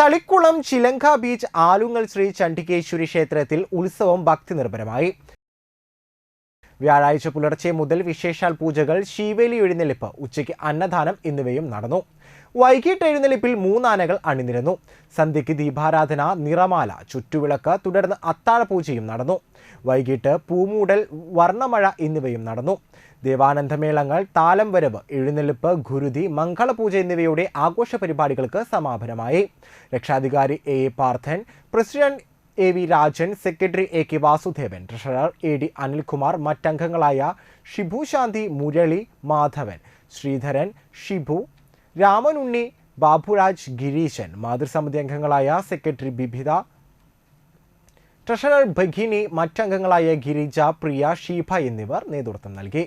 തളിക്കുളം ചിലങ്ക ബീച്ച് ആലുങ്ങൽ ശ്രീ ചണ്ഡികേശ്വരി ക്ഷേത്രത്തിൽ ഉത്സവം ഭക്തി നിർഭരമായി വ്യാഴാഴ്ച പുലർച്ചെ മുതൽ വിശേഷാൽ പൂജകൾ ശീവേലി എഴുന്നള്ളിപ്പ് ഉച്ചയ്ക്ക് അന്നദാനം എന്നിവയും നടന്നു. വൈകിട്ട് എഴുന്നള്ളിപ്പിൽ മൂന്നാനകൾ അണിനിരന്നു. സന്ധ്യയ്ക്ക് ദീപാരാധന നിറമാല ചുറ്റുവിളക്ക് തുടർന്ന് അത്താഴപൂജയും നടന്നു. വൈകിട്ട് പൂമൂടൽ വർണമഴ എന്നിവയും നടന്നു. ദേവാനന്ദമേളങ്ങൾ താലം വരവ് എഴുന്നള്ളിപ്പ് ഗുരുതി മംഗളപൂജ എന്നിവയുടെ ആഘോഷ പരിപാടികൾക്ക് സമാപനമായി. രക്ഷാധികാരി A Parthan president A V Rajan secretary A K Vasudevan treasurer A D Anilkumar മറ്റംഗങ്ങളായ Shibu Shanthi Murali Madhavan Sreedharan Shibu Ramanunni Baburaj Gireesan മാതൃസമിതി അംഗങ്ങളായ സെക്രട്ടറി ബിബിത ട്രഷറർ ഭഗിനി മറ്റംഗങ്ങളായ ഗിരിജ പ്രിയ ഷീഭ എന്നിവർ നേതൃത്വം നൽകി.